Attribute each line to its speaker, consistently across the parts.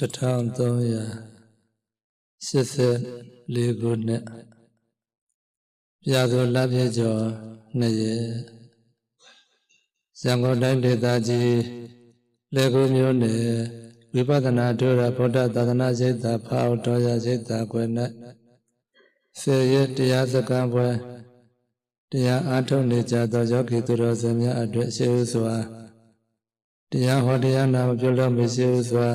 Speaker 1: 1384ခုနှစ်ပြာသောလပြည့်ကျော်နှစ်ရက်ရန်ကုန်တိုင်းဒေသကြီးလေကူမျိုးနယ်ဝိပဿနာဒုရဗုဒ္ဓသာသနာစိတ်သာဖောက်တော်ရစိတ်သာကွယ်၌ဆေရတရားစကံပွဲတရားအားထုတ်နေကြသောယောဂီသူတော်စင်များအတွက်ရှိဥစွာတရားဟောတရားနာပြုလုပ်မရှိဥစွာ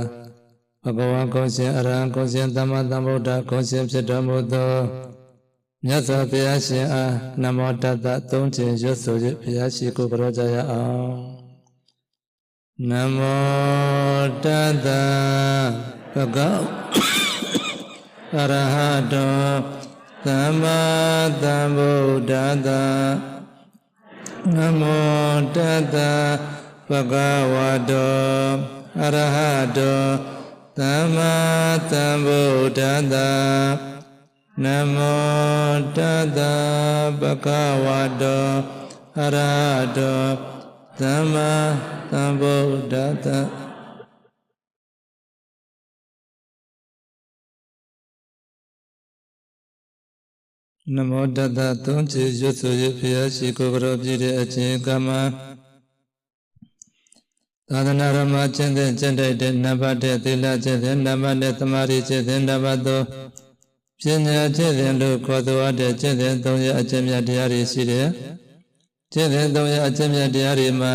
Speaker 1: ဘဂဝါကောင်းရှင်အရဟံကောင်းရှင်သမ္မာသမ္ဗုဒ္ဓကောင်းရှင်ဖြစ်တော်မူသောမြတ်စွာဘုရားရှင်အားနမောတတ္တသုံးခြင်းရွတ်ဆို၍ဘုရားရှိခိုးကြောကြရအောင်နမောတတ္တဘဂဝအရဟတောသမ္မာသမ္ဗုဒ္ဓတ္တနမောတတ္တဘဂဝတောအရဟတော သမ္မာသမ္ဗုဒ္ဓတ္တနမောတတ္တပကဝတောအရဟတောသမ္မာသမ္ဗုဒ္ဓတ္တနမောတတ္တသုံးချေရွတ်ဆိုရဖျားရှိကိုယ်တော်ပြည့်တဲ့အချိန်ကမှ သာသနာတော်မှာကျင့်တဲ့ကျင့်တိုက်တဲ့နံပါတ်တဲ့သီလကျင့်တဲ့နံပါတ်တဲ့သမာဓိကျင့်တဲ့နံပါတ်သောပညာကျင့်တဲ့လို့ခေါ်တော်တဲ့ကျင့်တဲ့သုံးရအကျင့်မြတ်တရားတွေရှိတယ်။ကျင့်တဲ့သုံးရအကျင့်မြတ်တရားတွေမှာ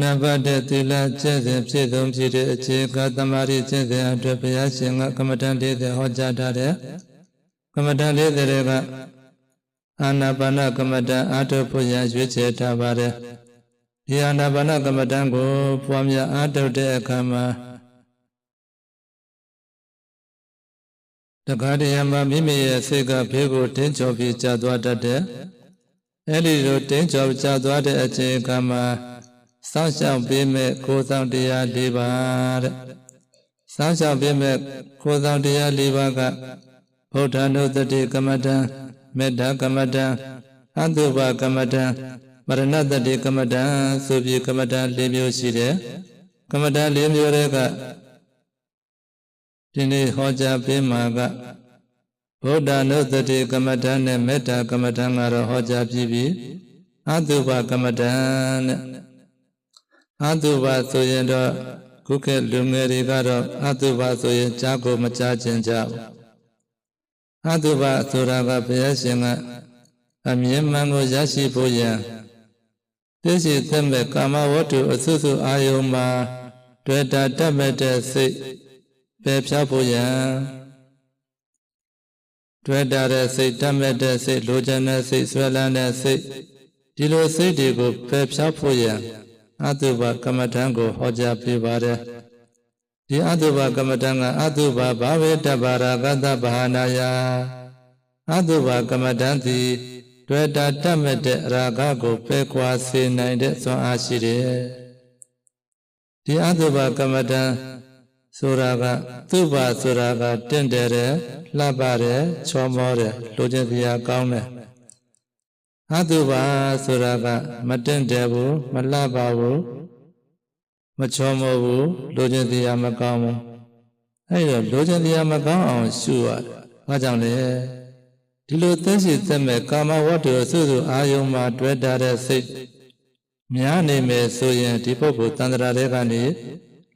Speaker 1: နံပါတ်တဲ့သီလကျင့်တဲ့ဖြစ်ဆုံးဖြစ်တဲ့အခြေကသမာဓိကျင့်တဲ့အတွက်ဘုရားရှင်ကကမ္မထံလေးတဲ့ဟောကြားထားတဲ့ကမ္မထံလေးတွေကအာနာပါနကမ္မထံအာထုဖို့ရရွေးချယ်ထားပါတယ်။ ဒီအာနာပါနကမ္မဋ္ဌာန်းကိုပွားများအားထုတ်တဲ့အခါမှာတခါတည်းမှာမိမိရဲ့စိတ်ကဖေးကိုတင်းချော်ပြီးကြာသွားတတ်တဲ့အဲဒီလိုတင်းချော်ကြာသွားတဲ့အချိန်အခါမှာစောင့်ရှောက်ပေးမဲ့ကိုယ်ဆောင်တရား၄ပါးတဲ့စောင့်ရှောက်ပေးမဲ့ကိုယ်ဆောင်တရား၄ပါးကဗုဒ္ဓနုတ္တိကမ္မဋ္ဌာန်းမေတ္တာကမ္မဋ္ဌာန်းအတုပကမ္မဋ္ဌာန်း မရဏတတိကမ္မဋ္ဌာန်းဆိုပြီးကမ္မဋ္ဌာန်း၄မျိုးရှိတယ်ကမ္မဋ္ဌာန်း၄မျိုးတွေကဒီနေ့ဟောကြားပေးမှာကဗုဒ္ဓနုတတိကမ္မဋ္ဌာန်းနဲ့မေတ္တာကမ္မဋ္ဌာန်းကတော့ဟောကြားပြီးပြီအတုပကမ္မဋ္ဌာန်းနဲ့အတုပဆိုရင်တော့ခုခေတ်လူငယ်တွေကတော့အတုပဆိုရင်ကြားကိုမကြားကျင်ကြဘူးအတုပဆိုတာကဘုရားရှင်ကအမြင်မှန်ကိုရရှိဖို့ရန် သိရှိသက်မဲ့ကာမဝတ္ထုအစွစုအာယုံမှာတွေ့တာတတ်မဲ့တဲ့စိတ်ပယ်ဖြောက်ဖို့ရန်တွေ့တာတဲ့စိတ်တတ်မဲ့တဲ့စိတ်လိုချင်တဲ့စိတ်ဆွဲလန်းတဲ့စိတ်ဒီလိုစိတ်တွေကိုပယ်ဖြောက်ဖို့ရန်အတုပကမ္မထံကိုဟောကြားပေးပါတယ်ဒီအတုပကမ္မထံကအတုပဘာဝေတ္တဘာရကတ္တဘာနာယအတုပကမ္မထံသည် တွေ့တာတတ်မဲ့တဲ့ရာဂကိုပယ်ခွာစေနိုင်တဲ့စွမ်းအားရှိတယ်ဒီအတုပကမ္မတံဆိုတာကသူ့ပါဆိုတာကတင့်တယ်တဲ့လှပတယ်ချောမောတယ်လိုချင်စရာကောင်းတယ်အတုပါဆိုတာကမတင့်တယ်ဘူးမလှပဘူးမချောမောဘူးလိုချင်စရာမကောင်းဘူးအဲ့တော့လိုချင်စရာမကောင်းအောင်ရှုရတယ်။ဘာကြောင့်လဲ ဒီလိုသက်ရှိသက်မဲ့ကာမဝတ္ထုစုစုအာယုံမှာတွေ့တာတဲ့စိတ်များနေမယ်ဆိုရင်ဒီပုဂ္ဂိုလ်တန်ត្រာတွေကနေ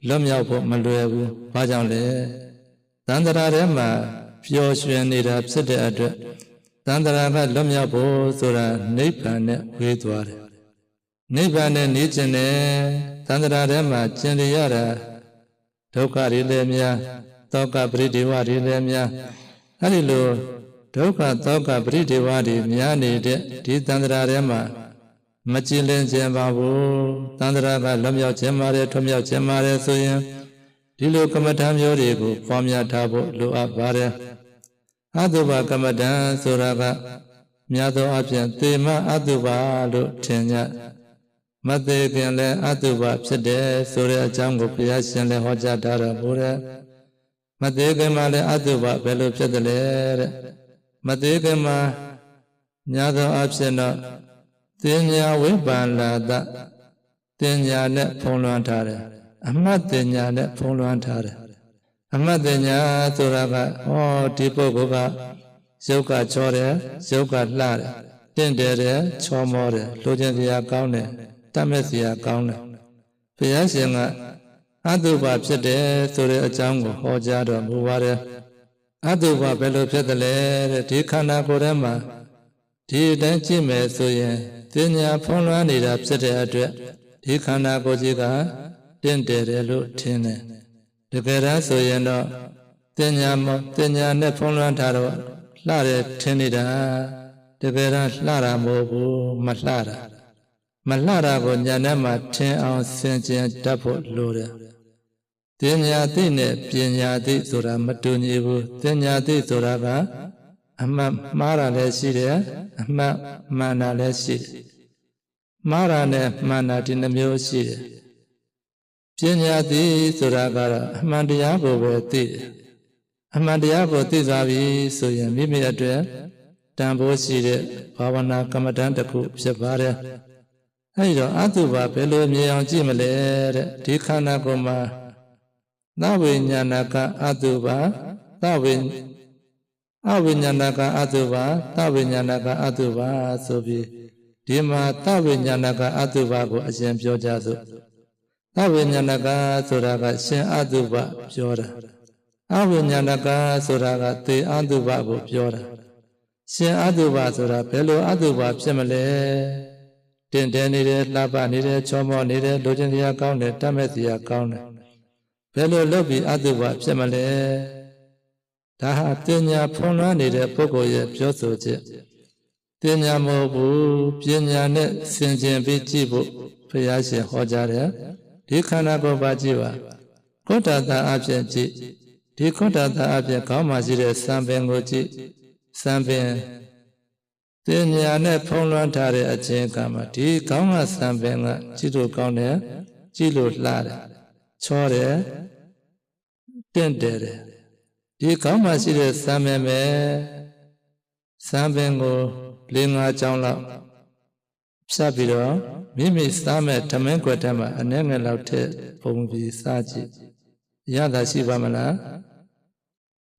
Speaker 1: လွတ်မြောက်ဖို့မလွယ်ဘူး။ဘာကြောင့်လဲ။တန်ត្រာထဲမှာပျော်ရွှင်နေတာဖြစ်တဲ့အတွက်တန်ត្រာကလွတ်မြောက်ဖို့ဆိုတာနိဗ္ဗာန်နဲ့ဝေးသွားတယ်။နိဗ္ဗာန်နဲ့နေကျင်တယ်တန်ត្រာထဲမှာကျင်ရရတာဒုက္ခတွေလည်းများသောကပရိဒေဝတွေလည်းများအဲဒီလို ဒုက္ခသောကပရိဒေဝတွေများနေတဲ့ဒီတန္တရာထဲမှာမကြည်လင်ခြင်းပါဘူးတန္တရာကလွတ်မြောက်ခြင်းပါတယ်ထွတ်မြောက်ခြင်းပါတယ်ဆိုရင်ဒီလိုကမ္မဋ္ဌာန်းမျိုးတွေကိုပွားများထားဖို့လိုအပ်ပါတယ်အတုပကမ္မဋ္ဌာန်းဆိုတာကများသောအားဖြင့်သေမအတုပလို့ထင်ကြမသေးခင်လည်းအတုပဖြစ်တယ်ဆိုတဲ့အကြောင်းကိုဘုရားရှင်လည်းဟောကြားထားတော်မူတယ်မသေးခင်မှလည်းအတုပဘယ်လိုဖြစ်တယ်လဲတဲ့ မသေးခင်မှာညာသောအဖြစ်တော့တင်ညာဝိပ္ပန္လာတတင်ညာနဲ့ဖုံးလွှမ်းထားတယ်အမှတ်တင်ညာနဲ့ဖုံးလွှမ်းထားတယ်အမှတ်တင်ညာဆိုတာကဟောဒီပုဂ္ဂိုလ်ကရုပ်ကချောတယ်ရုပ်ကလှတယ်တင့်တယ်တယ်ချောမောတယ်လိုချင်စရာကောင်းတယ်တတ်မဲ့စရာကောင်းတယ်ဘုရားရှင်ကအတုပဖြစ်တယ်ဆိုတဲ့အကြောင်းကိုဟောကြားတော်မူပါတယ် အတုပဘယ်လိုဖြစ်တယ်လဲတဲ့ဒီခန္ဓာကိုယ်ထဲမှာဒီအတိုင်းကြည့်မယ်ဆိုရင်တင်ညာဖုံးလွှမ်းနေတာဖြစ်တဲ့အတွက်ဒီခန္ဓာကိုယ်ကြီးကတင့်တယ်တယ်လို့ထင်တယ်တကယ်တမ်းဆိုရင်တော့တင်ညာမတင်ညာနဲ့ဖုံးလွှမ်းထားတော့လှတယ်ထင်နေတာတကယ်တမ်းလှတာမဟုတ်ဘူးမလှတာမလှတာကိုညာနဲ့မှထင်အောင်ဆင်ခြင်တတ်ဖို့လိုတယ် တင်ညာသိနဲ့ပညာသိဆိုတာမတူညီဘူးတင်ညာသိဆိုတာကအမှတ်မှားတာလည်းရှိတယ်အမှတ်မှန်တာလည်းရှိတယ်မှားတာနဲ့မှန်တာဒီနှမျိုးရှိတယ်ပညာသိဆိုတာကတော့အမှန်တရားကိုပဲသိတယ်အမှန်တရားကိုသိသွားပြီဆိုရင်မိမိအတွက်တန်ဖိုးရှိတဲ့ဘာဝနာကမ္မဋ္ဌာန်းတစ်ခုဖြစ်ပါတယ်အဲဒီတော့အတုပါဘယ်လိုမြင်အောင်ကြည့်မလဲတဲ့ဒီခန္ဓာကိုယ်မှာ သဝိညာဏကအတုပါသဝိအဝိညာဏကအတုပါသဝိညာဏကအတုပါဆိုပြီးဒီမှာသဝိညာဏကအတုပါကိုအရင်ပြောကြစို့သဝိညာဏကဆိုတာကရှင်အတုပပြောတာအဝိညာဏကဆိုတာကသေအတုပကိုပြောတာရှင်အတုပဆိုတာဘယ်လိုအတုပဖြစ်မလဲတင်တယ်နေတယ်လှပနေတယ်ချောမောနေတယ်လိုချင်စရာကောင်းတယ်တတ်မဲ့စရာကောင်းတယ် ဘယ်လိုလုပ်ပြီးအတုပဖြစ်မလဲဒါဟာပညာဖုံးလွှမ်းနေတဲ့ပုဂ္ဂိုလ်ရဲ့ပြောဆိုချက်ပညာမဟုတ်ဘူးပညာနဲ့ဆင်ခြင်ပြီးကြည့်ဖို့ဘုရားရှင်ဟောကြားတယ်ဒီခန္ဓာကိုယ်ပါကြည့်ပါခောတတအဖြစ်ကြည့်ဒီခောတတအဖြစ်ခေါင်းမှာရှိတဲ့စံပင်ကိုကြည့်စံပင်တင်ညာနဲ့ဖုံးလွှမ်းထားတဲ့အခြင်းကမှဒီခေါင်းကစံပင်ကကြည့်လို့ကောင်းတယ်ကြည့်လို့လှတယ် ချောတယ်တင့်တယ်တယ်ဒီခေါင်းမှာရှိတဲ့စံပင်ပဲစံပင်ကို၄၅ချောင်းလောက်ဖြတ်ပြီးတော့မိမိစားမဲ့ဓမင်းခွက်ထဲမှာအနှဲငယ်လောက်ထည့်ပုံပြီးစားကြည့်ရတာရှိပါမလား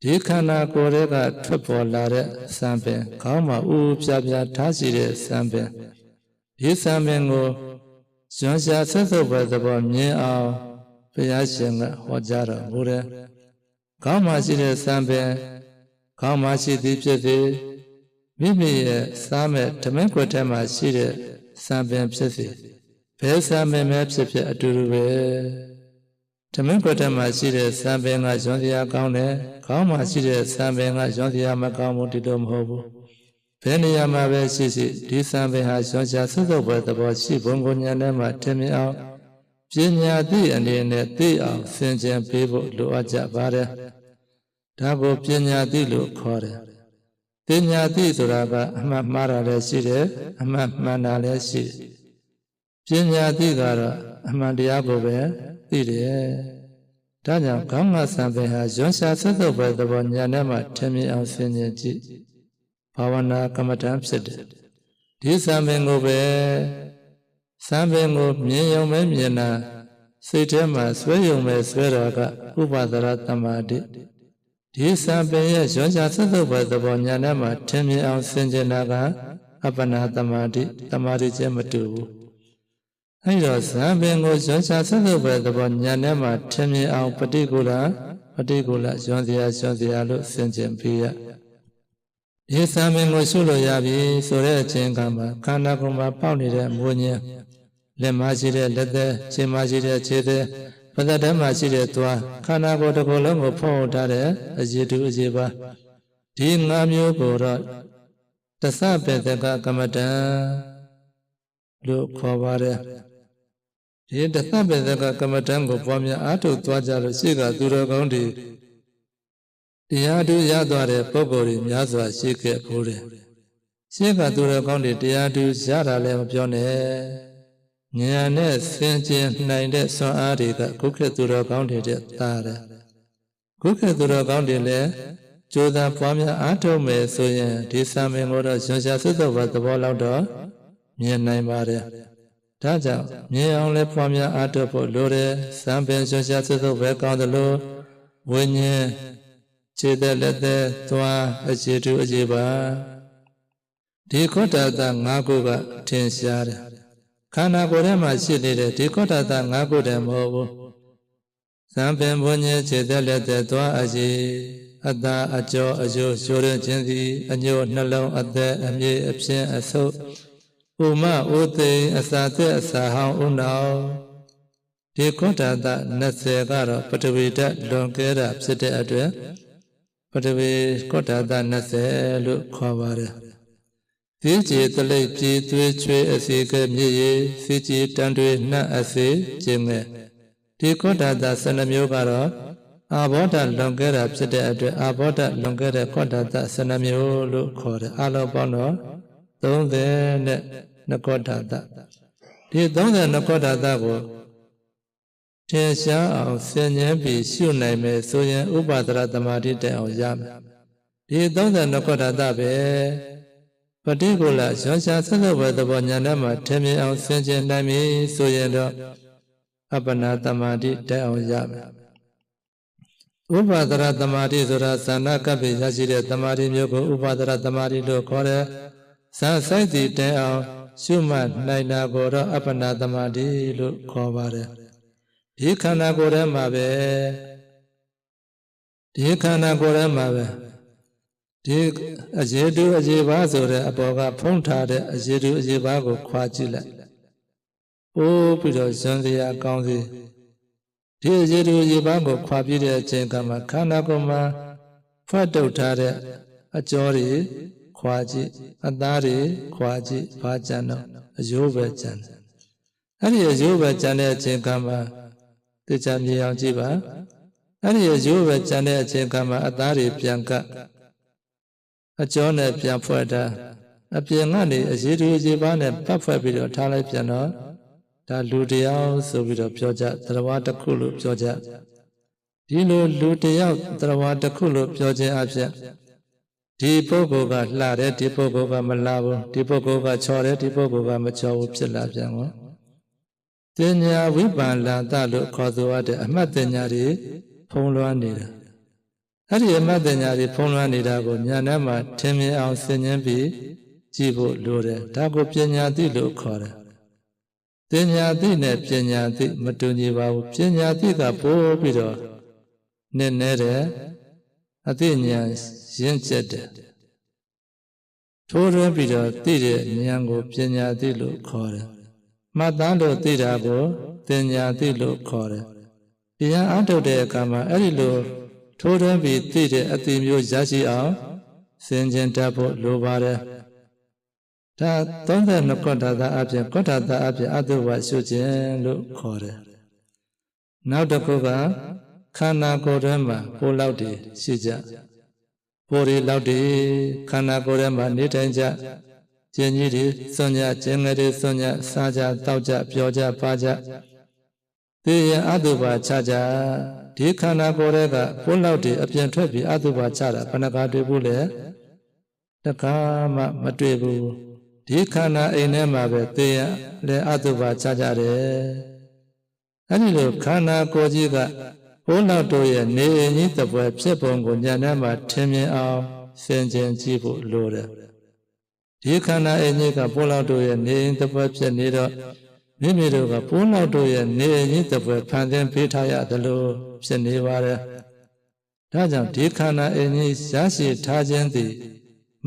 Speaker 1: ဒီခန္ဓာကိုယ်တွေကထွက်ပေါ်လာတဲ့စံပင်ခေါင်းမှာဥဥပြပြထားရှိတဲ့စံပင်ဒီစံပင်ကိုဇွန်ရှာဆက်စုပ်ပဲသဘောမြင်အောင်ဘု ရားရှင်ကဟောကြားတော်မူတယ်ခေါင်းမှာရှိတဲ့စံပင်ခေါင်းမှာရှိသည်ဖြစ်သည်မိမိရဲ့စားမဲ့ဓမင်းခွက်ထဲမှာရှိတဲ့စံပင်ဖြစ်စေဘယ်စံပင်ပဲဖြစ်ဖြစ်အတူတူပဲဓမင်းခွက်ထဲမှာရှိတဲ့စံပင်ကရွံစရာကောင်းတယ်ခေါင်းမှာရှိတဲ့စံပင်ကရွံစရာမကောင်းဘူးဒီလိုမဟုတ်ဘူးဘယ်နေရာမှာပဲရှိရှိဒီစံပင်ဟာရွံရှာဆွတ်ဆုပ်ပဲသဘောရှိဘုံကိုညာထဲမှာထင်မြင်အောင် ပညာသိအနေနဲ့သိအောင်ဆင်ခြင်ပေးဖို့လိုအပ်ကြပါတယ်ဒါကိုပညာသိလို့ခေါ်တယ်ပညာသိဆိုတာကအမှတ်မှားတာလည်းရှိတယ်အမှတ်မှန်တာလည်းရှိတယ်ပညာသိကတော့အမှန်တရားကိုပဲသိတယ်ဒါကြောင့်ခေါင်းငါဆံပင်ဟာရွှန်ရှာဆက်စုပ်ပဲသဘောညာနဲ့မှထင်မြင်အောင်ဆင်ခြင်ကြည့်ဘာဝနာကမ္မဋ္ဌာန်းဖြစ်တယ်ဒီဆံပင်ကိုပဲ ဆံပင်ကိုမြင်ယုံပဲမြင်တာစိတ်ထဲမှာဆွဲယုံပဲဆွဲတာကဥပဒရတမ္မာတိဒီစံပင်ရဲ့ရွှန်ချဆက်သုပ်ပဲသဘောညာနဲ့မှထင်မြင်အောင်ဆင်ခြင်တာကအပ္ပနာတမာတိတမာတိချင်းမတူဘူးအဲဒီတော့ဇံပင်ကိုရွှန်ချဆက်သုပ်ပဲသဘောညာနဲ့မှထင်မြင်အောင်ပฏิကူလပฏิကူလရွှန်စရာရွှန်စရာလို့ဆင်ခြင်ပေးရဒီစံပင်ကိုရှုလို့ရပြီဆိုတဲ့အချိန်ကမှခန္ဓာကိုယ်မှာပေါက်နေတဲ့မွေးညင်း လက်မရှိတဲ့လက်သက်ခြေမရှိတဲ့ခြေသက်ပဇတ်ထဲမှာရှိတဲ့သွားခန္ဓာကိုယ်တစ်ခုလုံးကိုဖုံးထားတဲ့အရေတူအရေပါဒီငါးမျိုးကိုတော့တသပေတကကမ္မတံလို့ခေါ်ပါတယ်ဒီတသပေတကကမ္မတံကိုပွားများအားထုတ်သွားကြလို့ရှိကသူတော်ကောင်းတွေတရားတူရသွားတဲ့ပုဂ္ဂိုလ်တွေများစွာရှိခဲ့ဘူးတယ်ရှိကသူတော်ကောင်းတွေတရားတူရတာလည်းမပြောနဲ့ ဉာဏ်နဲ့ဆင်ခြင်နိုင်တဲ့ဆွမ်းအားတွေကခုခေတ်သူတော်ကောင်းတွေတဲ့တာတယ်ခုခေတ်သူတော်ကောင်းတွေလည်းကြိုးစားပွားများအားထုတ်မယ်ဆိုရင်ဒီစာမင်ကိုတော့ရှင်ရှာစွတ်သောသဘောလောက်တော့မြင်နိုင်ပါတယ်ဒါကြောင့်မြင်အောင်လဲပွားများအားထုတ်ဖို့လိုတယ်စံပင်ရွှေရှားသုသုပဲကောင်းသလိုဝိညာဉ်ခြေသက်လက်သက်သွားအခြေတူအခြေပါဒီခောတတ၅ခုကထင်ရှားတယ် ခန္ဓာကိုယ်ထဲမှာရှိနေတဲ့ဒီခောတတ၅ခုတည်းမဟုတ်ဘူးစံပင်ဘုံညေခြေသက်လက်သက်သွားအခြေအတ္တအကျော်အယိုးရှိုးရခြင်းသည်အညို့နှလုံးအသက်အမြေအပြင်းအဆုပ်ဥမဥသိအစာသက်အစာဟောင်းဥနောင်ဒီခောတတ20ကတော့ပထဝီဓာတ်လွန်ကဲတာဖြစ်တဲ့အတွက်ပထဝီခောတတ20လို့ခေါ်ပါတယ် ဒီကြည်တလိပ်ပြည်သွေးချွေအစီကမြည်ရည်စီကြည်တန်တွေနှံ့အစီခြင်းမဲ့ဒီခောတတ12မျိုးကတော့အာဘောဓလွန်ကဲတာဖြစ်တဲ့အတွက်အာဘောဓလွန်ကဲတဲ့ခောတတ12မျိုးလို့ခေါ်တယ်အလုံးပေါင်းတော့30နဲ့နကောဓာတဒီ30နကောဓာတကိုထင်ရှားအောင်ဆင်ញံပြီးရှုနိုင်မယ်ဆိုရင်ဥပဒရသမာဓိတက်အောင်ရမယ်ဒီ30နကောဓာတပဲ ပฏิကူလရွှန်ရှားဆက်ဆက်ဝဲသဘောညာနဲ့မှထင်မြင်အောင်ဆင်ခြင်နိုင်ပြီဆိုရင်တော့အပ္ပနာသမာဓိတက်အောင်ရမယ်ဥပဒရသမာဓိဆိုတာဇာနာကပ္ပိရရှိတဲ့သမာဓိမျိုးကိုဥပဒရသမာဓိလို့ခေါ်တယ်ဇာစိုက်တည်တဲအောင်ရှုမှတ်နိုင်တာကိုတော့အပ္ပနာသမာဓိလို့ခေါ်ပါတယ်ဒီခန္ဓာကိုယ်ထဲမှာပဲဒီခန္ဓာကိုယ်ထဲမှာပဲ ဒီအရေတူအရေပါဆိုတဲ့အပေါ်ကဖုံးထားတဲ့အရေတူအရေပါကိုခွာကြည့်လိုက်ပိုးပြီးတော့ဇွန်စရာကောင်းစီဒီအရေတူအရေပါကိုခွာပြတဲ့အချိန်ကမှခန္ဓာကိုယ်မှာဖွက်တုတ်ထားတဲ့အကြောတွေခွာကြည့်အသားတွေခွာကြည့်ဘာကြံတော့အယိုးပဲကြံတယ်အဲ့ဒီအယိုးပဲကြံတဲ့အချိန်ကမှသိချမြေအောင်ကြည့်ပါအဲ့ဒီအယိုးပဲကြံတဲ့အချိန်ကမှအသားတွေပြန်ကပ် အကျောနဲ့ပြန်ဖွဲ့တာအပြင်ကနေအရေးတူရေးပါနဲ့ပတ်ဖွဲ့ပြီးတော့ထားလိုက်ပြန်တော့ဒါလူတယောက်ဆိုပြီးတော့ပြောကြသရဝါတစ်ခုလို့ပြောကြဒီလိုလူတယောက်သရဝါတစ်ခုလို့ပြောခြင်းအဖြစ်ဒီပုဂ္ဂိုလ်ကလှတယ်ဒီပုဂ္ဂိုလ်ကမလှဘူးဒီပုဂ္ဂိုလ်ကချော်တယ်ဒီပုဂ္ဂိုလ်ကမချော်ဘူးဖြစ်လာပြန်ကောတင်ညာဝိပန္လတလို့ခေါ်ဆိုရတဲ့အမှတ်တင်ညာတွေဖုံးလွှမ်းနေတာ အဲ့ဒီအမှတ်တင်ညာတွေဖုံးလွှမ်းနေတာကိုညာထဲမှာထင်မြင်အောင်ဆင်ញင်းပြီးကြည့်ဖို့လိုတယ်ဒါကိုပညာသိလို့ခေါ်တယ်တင်ညာသိနဲ့ပညာသိမတူညီပါဘူးပညာသိကပိုးပြီးတော့နည်းနည်းတယ်အသိဉာဏ်ရင့်ကျက်တယ်ထိုးရပြီးတော့သိတဲ့ဉာဏ်ကိုပညာသိလို့ခေါ်တယ်မှတ်သားလို့သိတာကိုတင်ညာသိလို့ခေါ်တယ်တရားအထုတ်တဲ့အခါမှာအဲ့ဒီလို ထိုးရပြီးသိတဲ့အသိမျိုးရရှိအောင်စင်ကြင်တတ်ဖို့လိုပါတယ်ဒါ32ကောဋ္ဌာသာအပြင်ကောဋ္ဌာသာအပြင်အတုဝရှုခြင်းလို့ခေါ်တယ်နောက်တစ်ခုကခန္ဓာကိုယ်ထဲမှာပိုးလောက်တည်ရှိကြပိုးတွေလောက်တည်ခန္ဓာကိုယ်ထဲမှာနေထိုင်ကြကျင်ကြီးတွေစွန့်ကြကျင်ငယ်တွေစွန့်ကြစားကြတောက်ကြပျော်ကြပါကြသိရင်အတုပါချကြ ဒီခန္ဓာကိုယ်ထဲကပိုးလောက်တည်အပြင်ထွက်ပြီးအတုပါချတာဘယ်နှကားတွေ့ဘူးလဲတခါမှမတွေ့ဘူးဒီခန္ဓာအိမ်ထဲမှာပဲသိရင်လည်းအတုပါချကြတယ်အဲ့ဒီလိုခန္ဓာကိုယ်ကြီးကဘုန်းတော်တို့ရဲ့နေအင်းကြီးတပွဲဖြစ်ပုံကိုညာထဲမှာထင်မြင်အောင်စင်ကြင်ကြည့်ဖို့လိုတယ်ဒီခန္ဓာအင်းကြီးကဘုန်းတော်တို့ရဲ့နေအင်းတပွဲဖြစ်နေတော့ မိမိတို့ကဘုန်းတော်တို့ရဲ့နေအင်းကြီးတပွဲဖန်ဆင်းပေးထားရတယ်လို့ဖြစ်နေပါတယ်ဒါကြောင့်ဒီခန္ဓာအင်းကြီးရရှိထားခြင်းသည်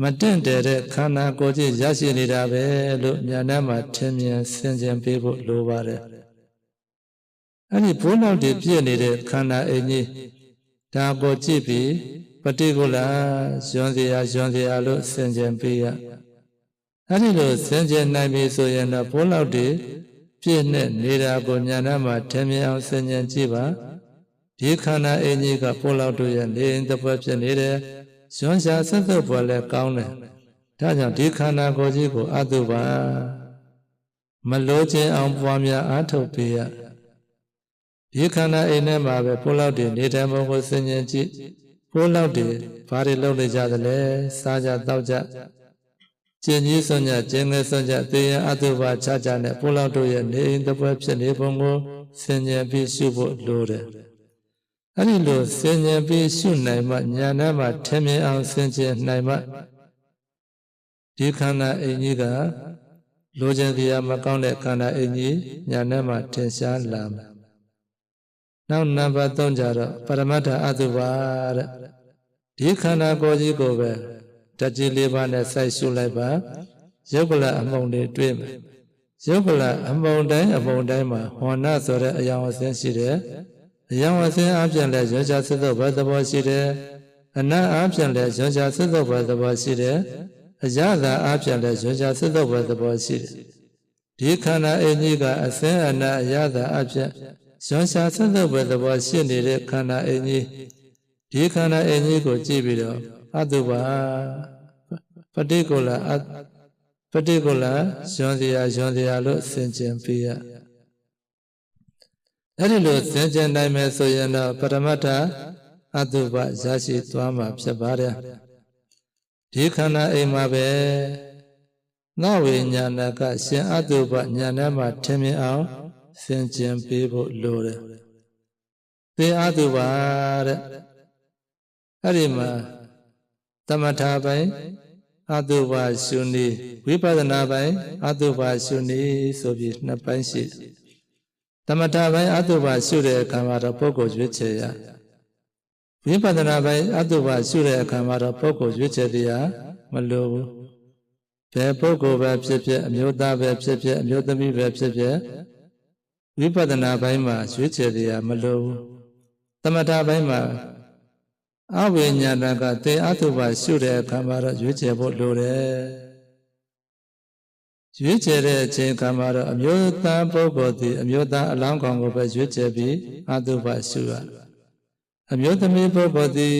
Speaker 1: မတင့်တယ်တဲ့ခန္ဓာကိုယ်ကြီးရရှိနေတာပဲလို့ညာထဲမှာထင်မြင်စင်ကြင်ပေးဖို့လိုပါတယ်အဲ့ဒီဘိုးနောက်တည်ပြည့်နေတဲ့ခန္ဓာအင်းကြီးဒါကိုကြည့်ပြီးပฏิကုလဇွန်စရာဇွန်စရာလို့ဆင်ခြင်ပေးရအဲ့ဒီလိုဆင်ခြင်နိုင်ပြီဆိုရင်တော့ဘိုးနောက်တည် ပြည့်နဲ့နေတာကိုညာနာမှာထင်မြင်အောင်ဆင်ခြင်ကြည့်ပါဒီခန္ဓာအင်းကြီးကဘိုးလောက်တို့ရဲ့နေရင်တစ်ပွဲဖြစ်နေတယ်ဇွန်ရှာဆက်သက်ပွဲလည်းကောင်းတယ်ဒါကြောင့်ဒီခန္ဓာကိုယ်ကြီးကိုအတုပါမလို့ခြင်းအောင်ပွားများအားထုတ်ပေးရဒီခန္ဓာအိမ်ထဲမှာပဲဖိုးလောက်တွေနေတဲ့ဘုံကိုစဉ်းကျင်ကြည့်ဖိုးလောက်တွေဘာတွေလုပ်နေကြသလဲစားကြတောက်ကြ ကျင်ကြီးစွန်ကြကျင်ငယ်စွန်ကြတေယံအတုပါခြားခြားနဲ့ဘုလောက်တို့ရဲ့နေအိမ်တစ်ပွဲဖြစ်နေပုံကိုဆင်ញံပြီးရှုဖို့လိုတယ်အဲ့ဒီလိုဆင်ញံပြီးရှုနိုင်မှညာနဲ့မှထင်မြင်အောင်ဆင်ခြင်နိုင်မှဒီခန္ဓာအိမ်ကြီးကလိုချင်တရားမကောင်းတဲ့ခန္ဓာအိမ်ကြီးညာနဲ့မှထင်ရှားလာမယ်နောက်နံပါတ်3ကြတော့ပရမတ္ထအတုပါတဲ့ဒီခန္ဓာကိုယ်ကြီးကိုပဲဓာ တ်ကြီးလေးပါးနဲ့စိုက်ရှုလိုက်ပါယုတ်ကလအမုံတွေတွေ့မယ်ယုတ်ကလအမုံတိုင်းအမုံတိုင်းမှာဟောနာဆိုတဲ့အယောင်အစင်းရှိတယ်အယောင်အစင်းအပြင်လဲရွှေချစစ်သောဘသဘောရှိတယ်အနတ်အပြင်လဲရွှေချစစ်သောဘသဘောရှိတယ်အရသာအပြင်လဲရွှေချစစ်သောဘသဘောရှိတယ်ဒီခန္ဓာအင်းကြီးကအစင်းအနတ်အရသာအပြင်ရွှေချစစ်သောဘသဘောရှိနေတဲ့ခန္ဓာအင်းကြီးဒီခန္ဓာအင်းကြီးကိုကြည့်ပြီးတော့အတုပါ ပဋိက္ခလအပဋိက္ခလဇွန်စရာဇွန်စရာလို့ဆင်ခြင်ပေးရအဲ့ဒီလိုဆင်ခြင်နိုင်မယ်ဆိုရင်တော့ပရမတ္ထအတုပရရှိသွားမှာဖြစ်ပါတယ်ဒီခန္ဓာအိမ်မှာပဲနဝိညာဏကရှင်အတုပညာနဲ့မှထင်မြင်အောင်ဆင်ခြင်ပေးဖို့လိုတယ်သင်အတုပတဲ့အဲ့ဒီမှာသမထပိုင်း အတုပါရှုနေဝိပဿနာပိုင်းအတုပါရှုနေဆိုပြီးနှစ်ပိုင်းရှိသမထပိုင်းအတုပါရှုတဲ့အခါမှာတော့ပုဂ္ဂိုလ်ရွေးချယ်ရဝိပဿနာပိုင်းအတုပါရှုတဲ့အခါမှာတော့ပုဂ္ဂိုလ်ရွေးချယ်တရားမလိုဘူးဘယ်ပုဂ္ဂိုလ်ပဲဖြစ်ဖြစ်အမျိုးသားပဲဖြစ်ဖြစ်အမျိုးသမီးပဲဖြစ်ဖြစ်ဝိပဿနာပိုင်းမှာရွေးချယ်တရားမလိုဘူးသမထပိုင်းမှာ အဝိညာဏကသေအတုပါရှုတဲ့အခါမှာတော့ရွေးချယ်ဖို့လိုတယ်ရွေးချယ်တဲ့အချိန်ခါမှာတော့အမျိုးသားပုဂ္ဂိုလ်သည်အမျိုးသားအလောင်းကောင်ကိုပဲရွေးချယ်ပြီးအတုပါရှုရအမျိုးသမီးပုဂ္ဂိုလ်သည်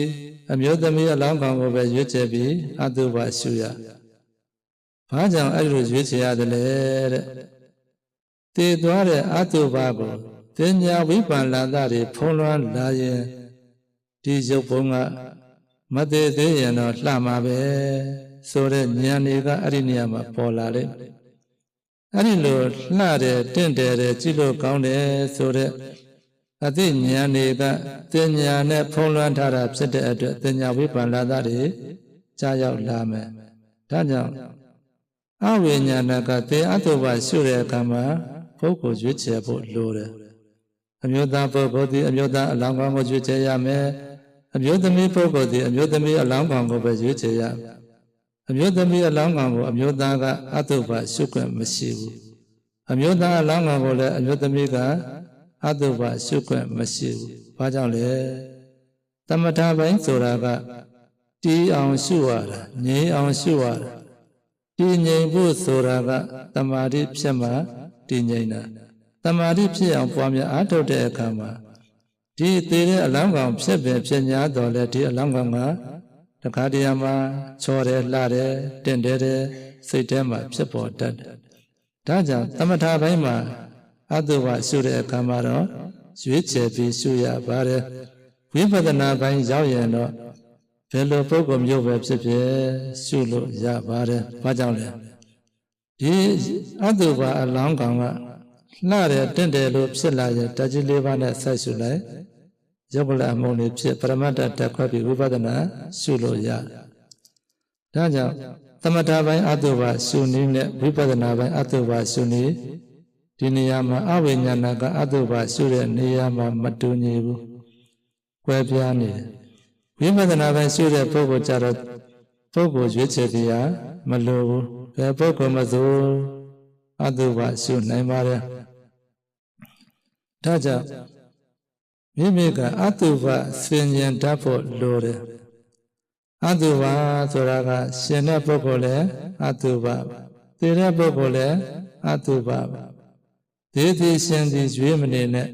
Speaker 1: အမျိုးသမီးအလောင်းကောင်ကိုပဲရွေးချယ်ပြီးအတုပါရှုရဘာကြောင့်အဲ့လိုရွေးချယ်ရတယ်လဲတဲ့တည်သွားတဲ့အတုပါကိုတင်ညာဝိပ္ပန္လာတွေဖုံးလွှမ်းလာရင် ဒီရုပ်ဘုံကမသေးသေးရင်တော့လှမှာပဲဆိုတဲ့ဉာဏ်တွေကအဲ့ဒီနေရာမှာပေါ်လာလိမ့်မယ်အဲ့ဒီလိုလှတယ်တင့်တယ်တယ်ကြည့်လို့ကောင်းတယ်ဆိုတဲ့အသိဉာဏ်တွေကတင်ညာနဲ့ဖုံးလွှမ်းထားတာဖြစ်တဲ့အတွက်တင်ညာဝိပ္ပန္နတာတွေကြားရောက်လာမယ်ဒါကြောင့်အဝိညာဏကတေအတုပရှုတဲ့အခါမှာပုဂ္ဂိုလ်ရွေးချယ်ဖို့လိုတယ်အမျိုးသားပုဂ္ဂိုလ်ဒီအမျိုးသားအလောင်းကောင်းကိုရွေးချယ်ရမယ် အမျိုးသမီးပုဂ္ဂိုလ်သည်အမျိုးသမီးအလောင်းကောင်ကိုပဲရွေးချယ်ရအမျိုးသမီးအလောင်းကောင်ကိုအမျိုးသားကအတုပရှုခွင့်မရှိဘူးအမျိုးသားအလောင်းကောင်ကိုလည်းအမျိုးသမီးကအတုပရှုခွင့်မရှိဘူးဘာကြောင့်လဲတမထပိုင်းဆိုတာကတီးအောင်ရှုရတာငြိမ်အောင်ရှုရတာတီးငြိမ်ဖို့ဆိုတာကတမာတိဖြစ်မှတီးငြိမ်တာတမာတိဖြစ်အောင်ပွားများအားထုတ်တဲ့အခါမှာ ဒီသေးတဲ့အလောင်းကောင်ဖြစ်ပဲဖြစ်ညာတော်လဲဒီအလောင်းကောင်ကတခါတည်းမှာချော်တယ်လှတယ်တင့်တယ်တယ်စိတ်ထဲမှာဖြစ်ပေါ်တတ်တယ်။ဒါကြောင့်သမထဘိုင်းမှာအတုဝရှုတဲ့အခါမှာတော့ရွေးချယ်ပြီးရှုရပါတယ်။ဝိပဿနာဘိုင်းရောက်ရင်တော့ဘယ်လိုပုဂ္ဂိုလ်မျိုးပဲဖြစ်ဖြစ်ရှုလို့ရပါတယ်။ဘာကြောင့်လဲ။ဒီအတုဝအလောင်းကောင်က လှတယ်တင့်တယ်လို့ဖြစ်လာရင်တကြီးလေးပါးနဲ့ဆက်ရှုလိုက်ရုပ်ပလအမုံတွေဖြစ်ပရမတ္တတက်ခွက်ပြီးဝိပဿနာရှုလို့ရတယ်။ဒါကြောင့်သမထပိုင်းအတုပါရှုနည်းနဲ့ဝိပဿနာပိုင်းအတုပါရှုနည်းဒီနေရာမှာအဝိညာဏကအတုပါရှုတဲ့နေရာမှာမတူညီဘူး။ကွဲပြားနေတယ်။ဝိပဿနာပိုင်းရှုတဲ့ပုဂ္ဂိုလ်ကြတော့ပုဂ္ဂိုလ်ရွေးချယ်တရားမလိုဘူး။ဘယ်ပုဂ္ဂိုလ်မဆိုအတုပါရှုနိုင်ပါတယ်။ ဒါကြောင့်မိမိကအတုပဆင်ញံတတ်ဖို့လိုတယ်အတုပဆိုတာကရှင်တဲ့ပုဂ္ဂိုလ်လည်းအတုပသိတဲ့ပုဂ္ဂိုလ်လည်းအတုပဒီသည်ရှင်သည်ရွေးမနေနဲ့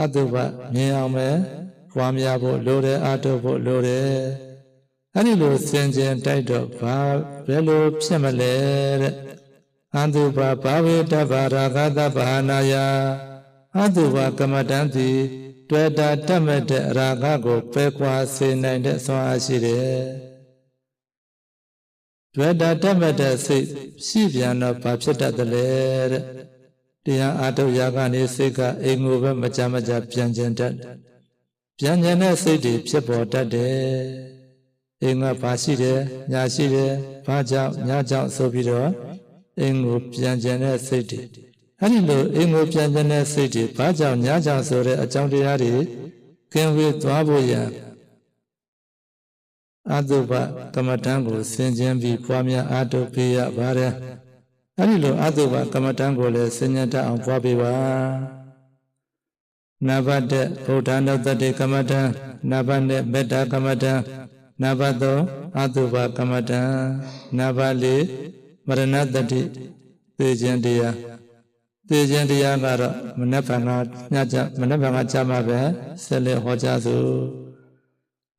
Speaker 1: အတုပမြင်အောင်ပဲပွားများဖို့လိုတယ်အတုဖို့လိုတယ်အဲ့ဒီလိုစင်ကြင်တိုက်တော့ဘာဘယ်လိုဖြစ်မလဲတဲ့အတုပဘာဝေတ္ဗရာဂတဗဟာနာယ အတုပကမ္မတံတိတွေ့တာတတ်မဲ့တဲ့အရာဂကိုပယ်ခွာစေနိုင်တဲ့ဆွမ်းအားရှိတယ်တွေ့တာတတ်မှတ်တဲ့စိတ်ရှိပြန်တော့ဘာဖြစ်တတ်တယ်လဲတဲ့တရားအာထုတ်ရာကနေစိတ်ကအိမ်ကိုပဲမကြမကြပြန်ကျင်တတ်တယ်ပြန်ကျင်တဲ့စိတ်တွေဖြစ်ပေါ်တတ်တယ်အိမ်ကဘာရှိတယ်ညာရှိတယ်ဘာကြောင့်ညာကြောင့်ဆိုပြီးတော့အိမ်ကိုပြန်ကျင်တဲ့စိတ်တွေ အဲ့ဒီလိုအိမ်ကိုပြန်ကျင်တဲ့စိတ်တွေဘာကြောင့်ညာကြောင့်ဆိုတဲ့အကြောင်းတရားတွေကင်းဝေးသွားဖို့ရန်အတုပကမ္မဋ္ဌာန်းကိုဆင်ခြင်ပြီးပွားများအားထုတ်ပေးရပါတယ်အဲ့ဒီလိုအတုပကမ္မဋ္ဌာန်းကိုလည်းဆင်ញတတ်အောင်ပွားပေးပါနဘတ်တဲ့ဗုဒ္ဓနုတ္တိကမ္မဋ္ဌာန်းနဘတ်နဲ့မေတ္တာကမ္မဋ္ဌာန်းနဘတ်သောအတုပကမ္မဋ္ဌာန်းနဘတ်လေးမရဏတတိသေခြင်းတရား သေခြင်းတရားကတော့မနက်ဖြန်ကညကြမနက်ဖြန်ကကြာမှာပဲဆက်လက်ဟောကြားစု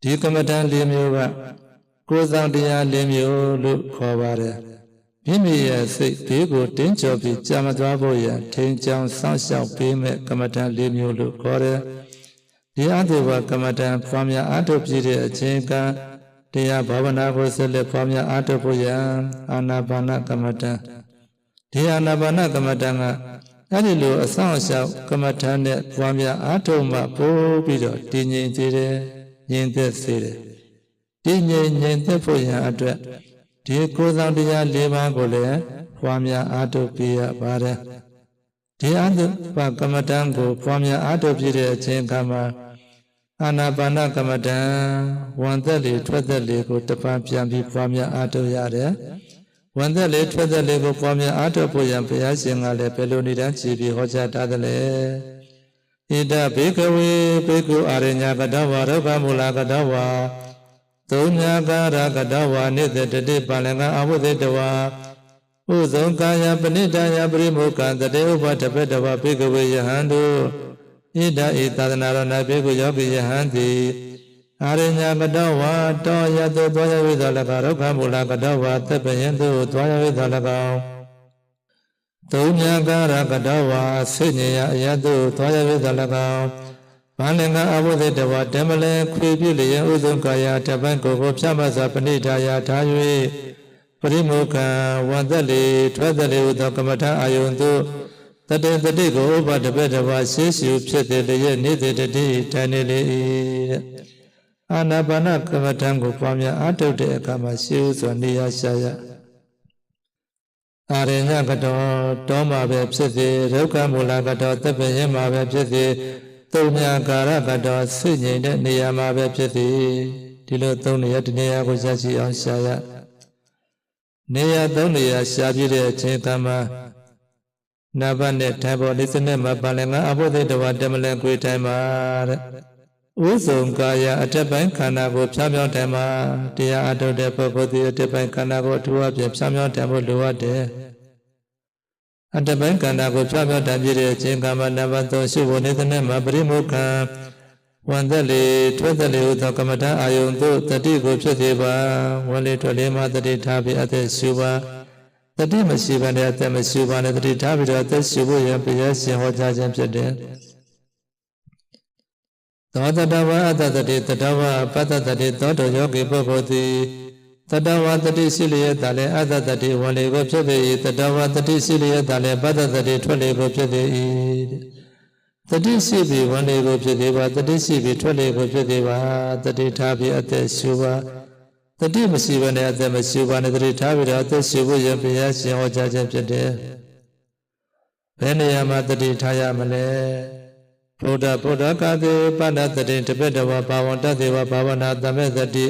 Speaker 1: ဒီကမ္မဋ္ဌာန်း၄မျိုးကကိုယ်ဆောင်တရား၄မျိုးလို့ခေါ်ပါတယ်မိမိရဲ့စိတ်ဘေးကိုတင်းကျော်ပြီးကြာမသွားဖို့ရန်ထိန်ချောင်းစောင့်ရှောက်ပေးမဲ့ကမ္မဋ္ဌာန်း၄မျိုးလို့ခေါ်တယ်ဒီအတုဘကမ္မဋ္ဌာန်းဖွားများအားထုတ်ပြည့်တဲ့အချိန်ကတရားဘာဝနာကိုဆက်လက်ဖွားများအားထုတ်ဖို့ရန်အာနာပါနကမ္မဋ္ဌာန်း ဒီအာနာပါနကမ္မဋ္ဌာန်းကအဲ့ဒီလိုအဆောင်အရှောက်ကမ္မထာနဲ့ပွားများအားထုတ်မှပို့ပြီးတော့တည်ငြိမ်စေတယ်ငြိမ်သက်စေတယ်တည်ငြိမ်ငြိမ်သက်ဖို့ရန်အတွက်ဒီကိုယ်ဆောင်တရား၄ပါးကိုလည်းပွားများအားထုတ်ပြရပါတယ်ဒီအတုပကမ္မတံကိုပွားများအားထုတ်ပြတဲ့အချိန်ခါမှာအာနာပါနကမ္မတံဝန်သက်လေထွက်သက်လေကိုတပံပြန်ပြီးပွားများအားထုတ်ရတယ် ဝန်သက်လေးထွက်သက်လေးကိုပွားများအားထုတ်ဖို့ရန်ဘုရားရှင်ကလည်းဘယ်လိုနေတန်းကြည်ပြီးဟောကြားထားသလဲဣဒဘေကဝေဘေကုအာရညကတဝရုပမူလကတဝသုံးညာကာရကတဝနိတတတိပါလင်္ဂအဝုသေတဝဥဇုံကာယပဏိတယပရိမုကံတတေဥပတပတဝဘေကဝေယဟန္တုဣဒဣသာသနာရောနာဘေကုယောဂိယဟန္တိ အာရညာကတောဝါတောယတုသောယဝိသော၎င်းရုက္ခမူလကတောဝါသဗ္ဗယံတုသောယဝိသော၎င်းသုံးညာကာရကတောဝါဆိညယအယတုသောယဝိသော၎င်းဘာလင်္ကအဘုဒ္ဓတဝတမလဲခွေပြည့်လျင်ဥဒုကာယတပံကိုကိုဖြတ်မစွာပဏိဒါယထား၍ပရိမုခံဝန္တလေထွက်တလေဟုသောကမ္မထအာယုန်သို့တတေတတိကိုဥပတပေတဝရှေးရှုဖြစ်တဲ့လျက်နေတဲ့တတိတန်နေလေ၏တဲ့ အာနာပါနကမ္မထံကိုပွားများအားထုတ်တဲ့အခါမှာရှေးဥစွာနေရာရှာရအာရညကတော်တောမှာပဲဖြစ်စေဒုက္ခမူလကတော်သဗ္ဗယမှာပဲဖြစ်စေသုံးညာကာရကတော်စိတ်ငြိမ်တဲ့နေရာမှာပဲဖြစ်စေဒီလိုသုံးနေရဒီနေရာကိုရရှိအောင်ရှာရနေရာသုံးနေရာရှာပြတဲ့အချိန်ကမှနဘနဲ့ထိုင်ပေါ်လေးစနဲ့မှာပါလင်ကအဘုဒ္ဓတဝတမလဲခွေထိုင်ပါတဲ့ ဥဆုံကာယအထက်ပိုင်းခန္ဓာကိုဖြောင်းဖြောင်းတယ်မှာတရားအထုတ်တဲ့ပုဂ္ဂိုလ်ဒီအထက်ပိုင်းခန္ဓာကိုအထူးအဖြင့်ဖြောင်းဖြောင်းတယ်ဖို့လိုအပ်တယ်အတပိုင်းကန္တာကိုဖြောက်ဖြောက်တပြည့်တဲ့အချိန်ကမှနံပါတ်3ရှိဖို့နေတဲ့နဲ့မှာပရိမုခံဝန်သက်လေထွက်သက်လေဟုသောကမ္မဋ္ဌအာယုန်သို့တတိကိုဖြစ်စေပါဝန်လေထွက်လေမှတတိထားပြီးအသက်ရှုပါတတိမရှိဘဲနဲ့အသက်မရှိပါနဲ့တတိထားပြီးတော့အသက်ရှုဖို့ရန်ပြည့်ရှင်ဟောကြားခြင်းဖြစ်တယ် သောတတဝအတ္တတတိတတဝပတ္တတတိသောတောယောဂီပုဂ္ဂိုလ်သည်တတဝတတိရှိလျက်သာလည်းအတ္တတတိဝင်လေကိုဖြစ်ပေ၏တတဝတတိရှိလျက်သာလည်းပတ္တတတိထွက်လေကိုဖြစ်ပေ၏တတိရှိပြီးဝင်လေကိုဖြစ်သေးပါတတိရှိပြီးထွက်လေကိုဖြစ်သေးပါတတိထားပြီးအသက်ရှုပါတတိမရှိဘဲနဲ့အသက်မရှိပါနဲ့တတိထားပြီးတော့အသက်ရှုဖို့ရဘုရားရှင်ဟောကြားခြင်းဖြစ်တယ်ဘယ်နေရာမှာတတိထားရမလဲ ဘုဒ္ဓဘုဒ္ဓကာတိပဏ္ဍတတိတပည့်တော်ဘာဝတ္တေဝဘာဝနာတမေတတိ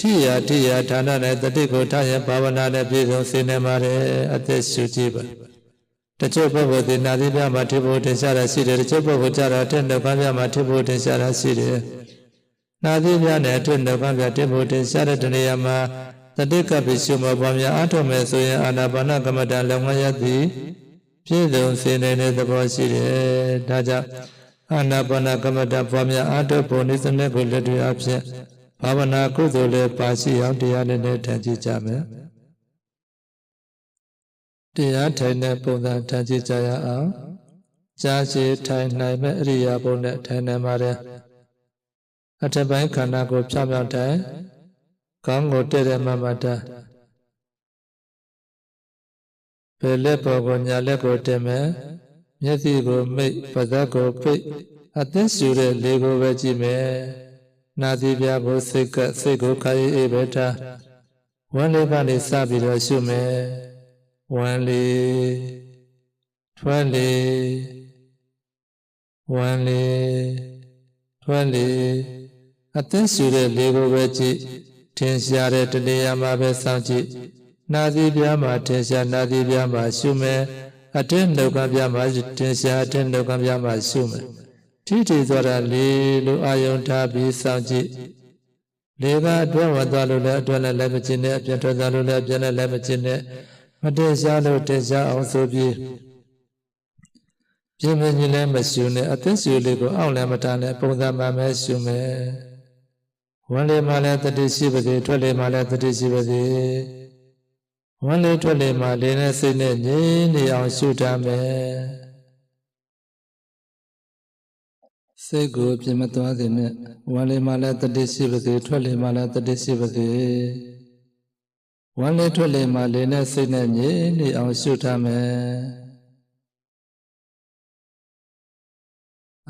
Speaker 1: ထိယာထိယာဌာနနဲ့တတိကိုထားရဘာဝနာနဲ့ပြည့်စုံစေနေပါတယ်အသက်ရှုကြည့်ပါတချို့ပုဂ္ဂိုလ်ဒီနာသီပြမှာထိဖို့တင်ရှားတာရှိတယ်တချို့ပုဂ္ဂိုလ်ကြတော့တဲ့နှုတ်ကမ်းပြမှာထိဖို့တင်ရှားတာရှိတယ်နာသီပြနဲ့ထွတ်နှုတ်ကမ်းပြထိဖို့တင်ရှားတဲ့တနေရာမှာတတိကပိရှုမပွားများအားထုတ်မယ်ဆိုရင်အာနာပါနကမ္မတာလုံငရသည်ပြည့်စုံစေနေတဲ့သဘောရှိတယ်ဒါကြောင့် အာနာပါနကမ္မတာပွားများအားထုတ်ဖို့နိစ္စနဲ့ကိုလက်တွေ့အဖြစ်ဘာဝနာကုသိုလ်လည်းပါရှိအောင်တရားနဲ့နဲ့ထန်ကြည့်ကြမယ်တရားထိုင်တဲ့ပုံစံထန်ကြည့်ကြရအောင်ကြားရှိထိုင်နိုင်မဲ့အရိယာပုံနဲ့ထိုင်နေပါတယ်အထက်ပိုင်းခန္ဓာကိုဖြောင်းဖြောင်းထိုင်ကောင်းကိုတည့်တဲ့မမတာဘယ်လက်ပေါ်ကိုညာလက်ကိုတင်မယ် မျက်စိကိုမိတ်ပါးစပ်ကိုပိတ်အသက်ရှူတဲ့လေကိုပဲကြည့်မယ်နာသီပြားကိုစိတ်ကပ်စိတ်ကိုခါရေးအေးပဲထားဝမ်းလေးကနေစပြီးတော့ရှုမယ်ဝမ်းလေးထွက်လေးဝမ်းလေးထွက်လေးအသက်ရှူတဲ့လေကိုပဲကြည့်ထင်ရှားတဲ့တနေရာမှာပဲစောင့်ကြည့်နာသီပြားမှာထင်ရှားနာသီပြားမှာရှုမယ် အတင်းနှုတ်ကပြားမှာထင်ရှားအတင်းနှုတ်ကပြားမှာရှုမယ်ထိထိဆိုတာလေလို့အာယုံထားပြီးစောင့်ကြည့်လေကအတွဲဝင်သွားလို့လည်းအတွဲလည်းလည်းမကျင်နဲ့အပြန်ထွက်သွားလို့လည်းအပြန်လည်းလည်းမကျင်နဲ့မတင်ရှားလို့တင်ရှားအောင်ဆိုပြီးပြင်းပြင်းကြီးလည်းမရှုနဲ့အသက်ရှူလေးကိုအောက်လည်းမထားနဲ့ပုံစံမှန်ပဲရှုမယ်ဝင်လေမှလည်းတတိရှိပါစေထွက်လေမှလည်းတတိရှိပါစေ ဝင်လေထွက်လေမှလေနဲ့စိတ်နဲ့ငြိမ်းနေအောင်ရှုထားမယ်စိတ်ကိုပြင်းမသွားစေနဲ့ဝင်လေမှလည်းတတိရှိပါစေထွက်လေမှလည်းတတိရှိပါစေဝမ်းလေးထွက်လေမှလေနဲ့စိတ်နဲ့ငြိမ်နေအောင်ရှုထားမယ်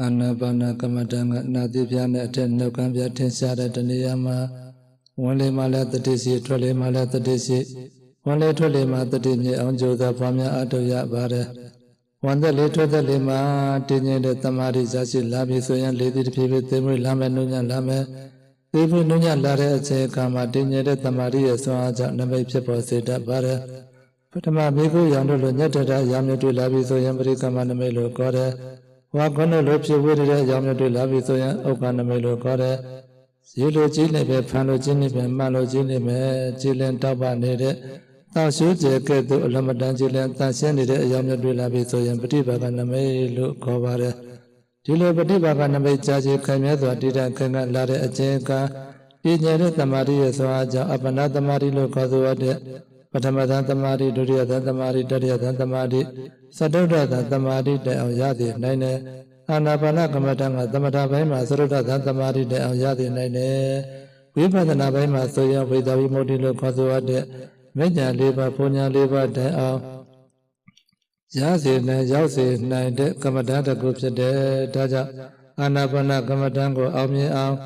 Speaker 1: အာနာပါနာကမ္မဋ္ဌာန်းကနာတိပြားနဲ့အထက်နှုတ်ခမ်းပြထင်ရှားတဲ့တဏှာမှာဝမ်းလေးမှလည်းတတိရှိထွက်လေမှလည်းတတိရှိ ဝမ်းလေးထွက်လေမှတတိမြေအောင်ကြိုးစားပွားများအထောက်ရပါတယ်ဝမ်းသက်လေးထွက်သက်လေးမှတင်းကျင်တဲ့တမာတိရရှိလာပြီဆိုရင်လေသည်တစ်ဖြည်းဖြည်းသိမ့်မွေးလာမယ်နှုံညံ့လာမယ်သေဖို့နှုံညလာတဲ့အချိန်အခါမှာတင်းကျင်တဲ့တမာတိရဲ့ဆွမ်းအားကြောင့်နမိတ်ဖြစ်ပေါ်စေတတ်ပါတယ်ပထမမိခုရောင်တို့လိုညက်တတာရောင်မြတွေ့လာပြီဆိုရင်ပရိကမနမိတ်လို့ခေါ်တယ်ဝါခွန်းတို့လိုဖြစ်ဝေးတဲ့ရောင်မြတွေ့လာပြီဆိုရင်ဥက္ကနမိတ်လို့ခေါ်တယ်ရေလိုကြီးနေပဲဖန်လိုကြီးနေပဲမှန်လိုကြီးနေပဲကြည်လင်တောက်ပနေတဲ့ တောက်ရှိုးကျဲကဲ့သို့အလမတန်ကြည်လင်တန်ရှင်းနေတဲ့အရောင်မြတွေ့လာပြီဆိုရင်ပฏิဘာကနမိတ်လို့ခေါ်ပါတယ်ဒီလိုပฏิဘာကနမိတ်ကြာချေခံမြဲစွာတည်တံ့ခံကလာတဲ့အခြင်းကပြည့်ညတဲ့တမာတိရဲ့စွာကြောင့်အပ္ပနာတမာတိလို့ခေါ်ဆိုရတဲ့ပထမသံတမာတိဒုတိယသံတမာတိတတိယသံတမာတိသတ္တုဒ္ဒသံတမာတိတဲ့အောင်ရသည်နိုင်တယ်အာနာပါနကမ္မဋ္ဌာန်းကသမထဘိုင်းမှာသရုဒ္ဒသံတမာတိတဲ့အောင်ရသည်နိုင်တယ်ဝိပဿနာဘိုင်းမှာဆိုရင်ဝိသဝိမု ക്തി လို့ခေါ်ဆိုရတဲ့ မဉ္ဇဉ်၄ပါးဘုံညာ၄ပါးတဲ့အောင်ရစေနိုင်ရောက်စေနိုင်တဲ့ကမ္မဋ္ဌာန်းတစ်ခုဖြစ်တယ်ဒါကြောင့်အာနာပါနကမ္မဋ္ဌာန်းကိုအောင်မြင်အောင်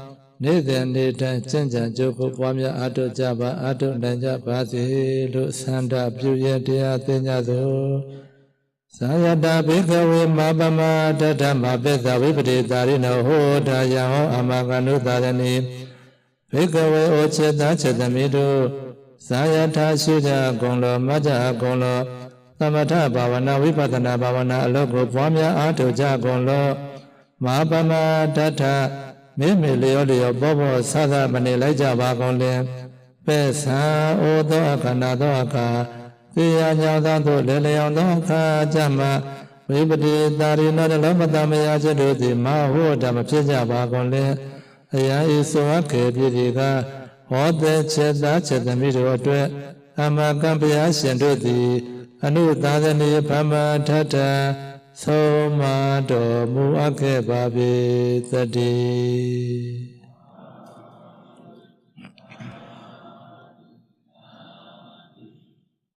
Speaker 1: နေ့စဉ်နေ့တိုင်းစဉ့်ကြံကြိုးကိုပွားများအားထုတ်ကြပါအားထုတ်နိုင်ကြပါစေလို့ဆန္ဒပြုရတရားသိကြသို့သာယတာဘေကဝေမပမတထမပိသဝိပတိတာရိနောဟောတာယဟောအမကနုတာရဏိဘေကဝေဩချေတချေတမိတို့ သာယတာရှိကြကုန်လောမကြကုန်လောသမထဘာဝနာဝိပဿနာဘာဝနာအလုပ်ကိုပွားများအားထုတ်ကြကုန်လောမပမတထမိမိလျောလျောဘောဘောဆာသမနေလိုက်ကြပါကုန်လင်ပဲ့ဆံဩသောအခန္ဓာသောအခါသေယညောသောသို့လေလျောင်သောအခါကြမှာဝိပတိတာရိနောလောမတမယချက်တို့သည်မဟုတ်ဓမ္မဖြစ်ကြပါကုန်လင်အရာဤဆိုအပ်ခေပြည်ဒီက ဟောတဲ့ချက်သားချက်သမီးတို့အတွက်အမကံပယရှင်တို့သည် အနုသာသနေဗမ္မာထထဆုံးမတော်မူအပ်ခဲ့ပါပေသတည်း